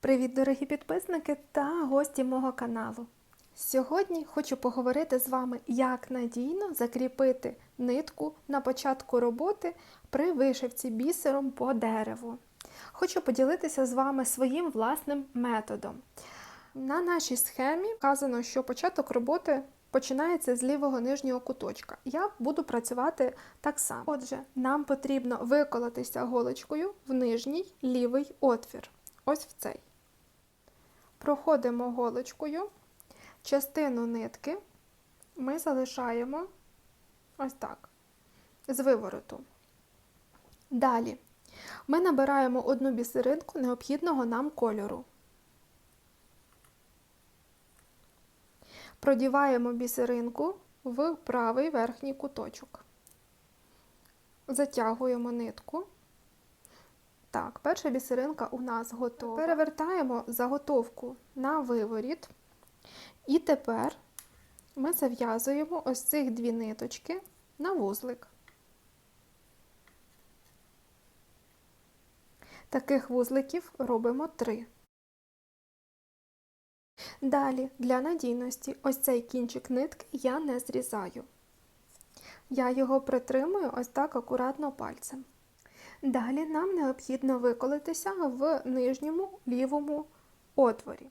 Привіт, дорогі підписники та гості мого каналу. Сьогодні хочу поговорити з вами, як надійно закріпити нитку на початку роботи при вишивці бісером по дереву. Хочу поділитися з вами своїм власним методом. На нашій схемі вказано, що початок роботи починається з лівого нижнього куточка. Я буду працювати так само. Отже, нам потрібно виколотися голочкою в нижній лівий отвір. Ось в цей. Проходимо голочкою, частину нитки ми залишаємо ось так, з вивороту. Далі ми набираємо одну бісеринку необхідного нам кольору. Продіваємо бісеринку в правий верхній куточок. Затягуємо нитку. Так, перша бісеринка у нас готова. Перевертаємо заготовку на виворіт. І тепер ми зав'язуємо ось цих дві ниточки на вузлик. Таких вузликів робимо три. Далі, для надійності, ось цей кінчик нитки я не зрізаю. Я його притримую ось так акуратно пальцем. Далі нам необхідно виколотися в нижньому лівому отворі.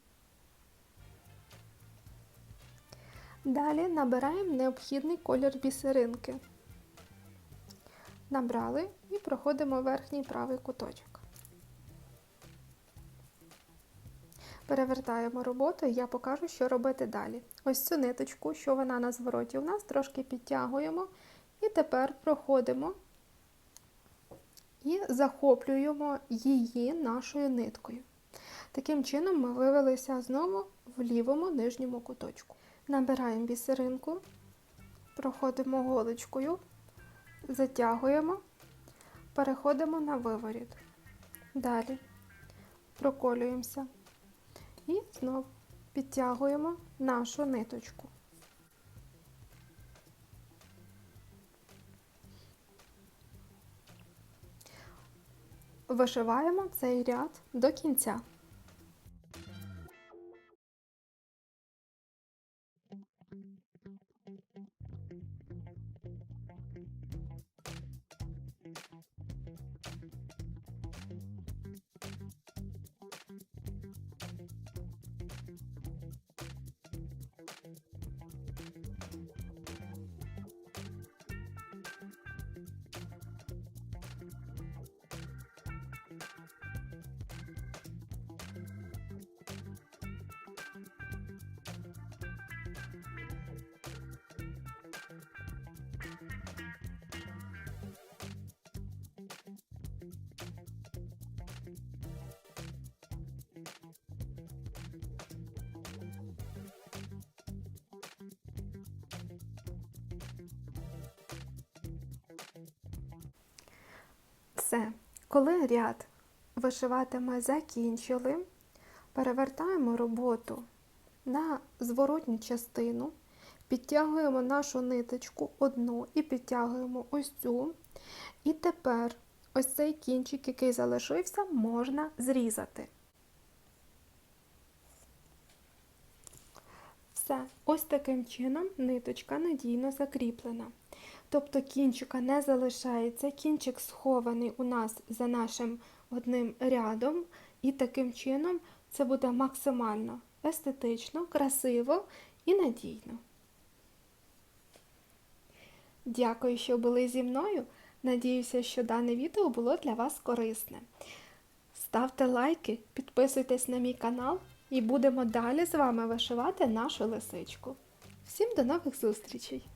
Далі набираємо необхідний колір бісеринки. Набрали і проходимо верхній правий куточок. Перевертаємо роботу і я покажу, що робити далі. Ось цю ниточку, що вона на звороті у нас, трошки підтягуємо і тепер проходимо і захоплюємо її нашою ниткою. Таким чином ми вивелися знову в лівому нижньому куточку. Набираємо бісеринку, проходимо голочкою, затягуємо, переходимо на виворіт. Далі проколюємося і знову підтягуємо нашу ниточку. Вишиваємо цей ряд до кінця. Все. Коли ряд вишивати ми закінчили, перевертаємо роботу на зворотню частину, підтягуємо нашу ниточку одну і підтягуємо ось цю. І тепер ось цей кінчик, який залишився, можна зрізати. Все, ось таким чином ниточка надійно закріплена. Тобто кінчика не залишається, кінчик схований у нас за нашим одним рядом, і таким чином це буде максимально естетично, красиво і надійно. Дякую, що були зі мною. Надіюся, що дане відео було для вас корисне. Ставте лайки, підписуйтесь на мій канал і будемо далі з вами вишивати нашу лисичку. Всім до нових зустрічей!